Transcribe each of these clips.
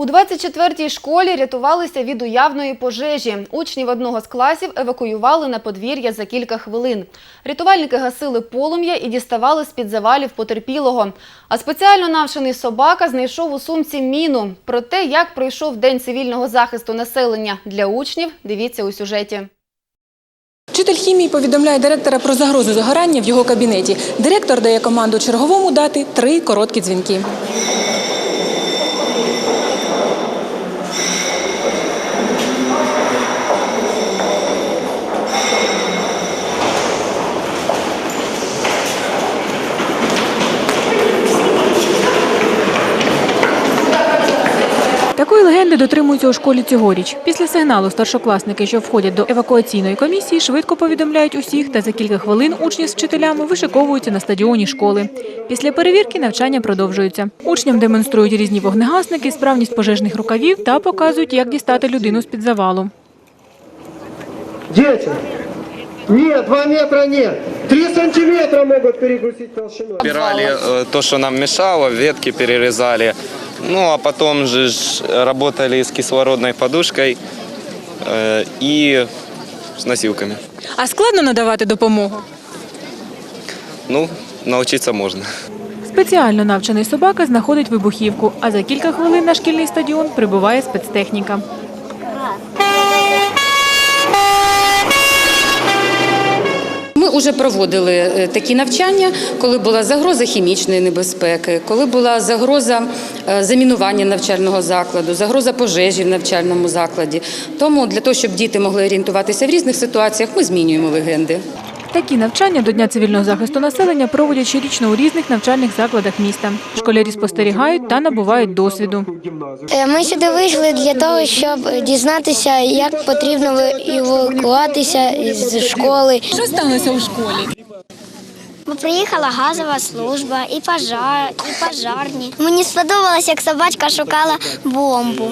У 24-й школі рятувалися від уявної пожежі. Учнів одного з класів евакуювали на подвір'я за кілька хвилин. Рятувальники гасили полум'я і діставали з-під завалів потерпілого. А спеціально навчений собака знайшов у сумці міну. Про те, як пройшов День цивільного захисту населення для учнів, дивіться у сюжеті. Вчитель хімії повідомляє директора про загрозу загорання в його кабінеті. Директор дає команду черговому дати три короткі дзвінки. Легенди дотримуються у школі цьогоріч. Після сигналу старшокласники, що входять до евакуаційної комісії, швидко повідомляють усіх, та за кілька хвилин учні з вчителями вишиковуються на стадіоні школи. Після перевірки навчання продовжується. Учням демонструють різні вогнегасники, справність пожежних рукавів та показують, як дістати людину з-під завалу. Дети! Нет, 2 метра нет. 3 сантиметра могут перегрузить толщиной. Убирали э, то, что нам мешало, ветки перерезали. Ну, а потом же работали с кислородной подушкой э, и с носилками. А складно надавати допомогу. Ну, научиться можно. Спеціально навчений собака знаходить вибухівку, а за кілька хвилин на шкільний стадіон прибуває спецтехніка. Вже проводили е, такі навчання, коли була загроза хімічної небезпеки, коли була загроза е, замінування навчального закладу, загроза пожежі в навчальному закладі. Тому для того, щоб діти могли орієнтуватися в різних ситуаціях, ми змінюємо легенди. Такі навчання до Дня цивільного захисту населення проводять щорічно у різних навчальних закладах міста. Школярі спостерігають та набувають досвіду. Е, Ми сюди вийшли для того, щоб дізнатися, як потрібно евакуватися з школи. Що сталося у школі? Бо приїхала газова служба і пожар, і пожарні. Мені сподобалось, як собачка шукала бомбу.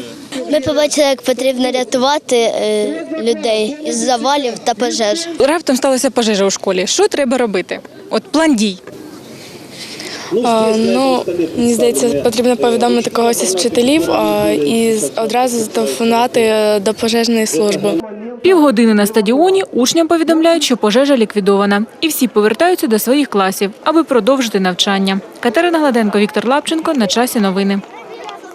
Ми побачили, як потрібно рятувати е, людей із завалів та пожеж. Раптом сталася пожежа у школі. Що треба робити? От план дій. А, ну, мені здається, потрібно повідомити когось із вчителів а, і одразу зателефонувати е, до пожежної служби. Півгодини на стадіоні учням повідомляють, що пожежа ліквідована, і всі повертаються до своїх класів, аби продовжити навчання. Катерина Гладенко, Віктор Лапченко. На часі новини.